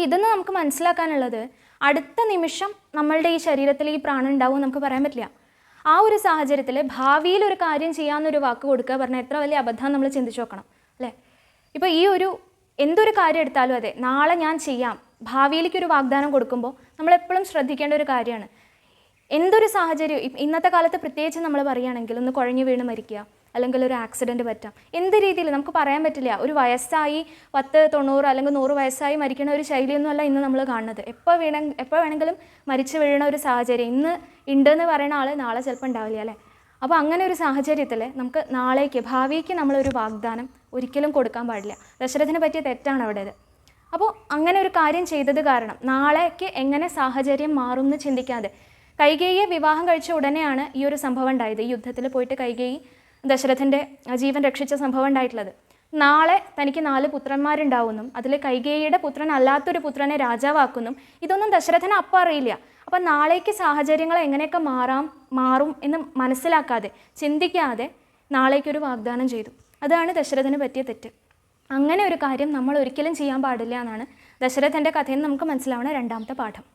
അപ്പോൾ ഇതെന്ന് നമുക്ക് മനസ്സിലാക്കാനുള്ളത് അടുത്ത നിമിഷം നമ്മളുടെ ഈ ശരീരത്തിൽ ഈ പ്രാണൻ ഉണ്ടാവും നമുക്ക് പറയാൻ പറ്റില്ല. ആ ഒരു സാഹചര്യത്തിൽ ഭാവിയിൽ ഒരു കാര്യം ചെയ്യാമെന്നൊരു വാക്ക് കൊടുക്കുക പറഞ്ഞാൽ എത്ര വലിയ അബദ്ധം നമ്മൾ ചിന്തിച്ചു നോക്കണം അല്ലേ? ഇപ്പോൾ ഈ ഒരു എന്തൊരു കാര്യം എടുത്താലും അതെ നാളെ ഞാൻ ചെയ്യാം ഭാവിയിലേക്ക് ഒരു വാഗ്ദാനം കൊടുക്കുമ്പോൾ നമ്മൾ എപ്പോഴും ശ്രദ്ധിക്കേണ്ട ഒരു കാര്യമാണ്. എന്തൊരു സാഹചര്യം ഇന്നത്തെ കാലത്ത് പ്രത്യേകിച്ച് നമ്മൾ പറയുകയാണെങ്കിൽ ഒന്ന് കുഴഞ്ഞു വീണ് മരിക്കുക അല്ലെങ്കിൽ ഒരു ആക്സിഡന്റ് പറ്റാം. എന്ത് രീതിയിൽ? നമുക്ക് പറയാൻ പറ്റില്ല. ഒരു വയസ്സായി പത്ത് തൊണ്ണൂറ് അല്ലെങ്കിൽ നൂറ് വയസ്സായി മരിക്കുന്ന ഒരു ശൈലിയൊന്നുമല്ല ഇന്ന് നമ്മൾ കാണുന്നത്. എപ്പോൾ വീണ എപ്പോൾ വേണമെങ്കിലും മരിച്ചു വീഴുന്ന ഒരു സാഹചര്യം ഇന്ന് ഉണ്ടെന്ന് പറയുന്ന ആൾ നാളെ ചിലപ്പോൾ ഉണ്ടാവില്ല അല്ലേ? അപ്പോൾ അങ്ങനെ ഒരു സാഹചര്യത്തിൽ നമുക്ക് നാളേക്ക് ഭാവിക്ക് നമ്മളൊരു വാഗ്ദാനം ഒരിക്കലും കൊടുക്കാൻ പാടില്ല. ദശരഥന് പറ്റിയ തെറ്റാണ് അവിടെ അപ്പോൾ അങ്ങനെ ഒരു കാര്യം ചെയ്തത് കാരണം നാളേക്ക് എങ്ങനെ സാഹചര്യം മാറും എന്ന് ചിന്തിക്കാതെ. കൈകേയിയെ വിവാഹം കഴിച്ച ഉടനെയാണ് ഈ ഒരു സംഭവം ഉണ്ടായത്. ഈ യുദ്ധത്തിൽ പോയിട്ട് കൈകേയി ദശരഥന്റെ ജീവൻ രക്ഷിച്ച സംഭവം ഉണ്ടായിട്ടുള്ളത്. നാളെ തനിക്ക് നാല് പുത്രന്മാരുണ്ടാവുന്നു. അതിൽ കൈകേയിയുടെ പുത്രൻ അല്ലാത്തൊരു പുത്രനെ രാജാവാക്കുന്നു. ഇതൊന്നും ദശരഥന് അപ്പം അറിയില്ല. അപ്പം നാളേക്ക് സാഹചര്യങ്ങൾ എങ്ങനെയൊക്കെ മാറാം മാറും എന്ന് മനസ്സിലാക്കാതെ ചിന്തിക്കാതെ നാളേക്കൊരു വാഗ്ദാനം ചെയ്തു. അതാണ് ദശരഥന് പറ്റിയ തെറ്റ്. അങ്ങനെ ഒരു കാര്യം നമ്മൾ ഒരിക്കലും ചെയ്യാൻ പാടില്ല എന്നാണ് ദശരഥന്റെ കഥയിൽ നിന്ന് നമുക്ക് മനസ്സിലാവുന്ന രണ്ടാമത്തെ പാഠം.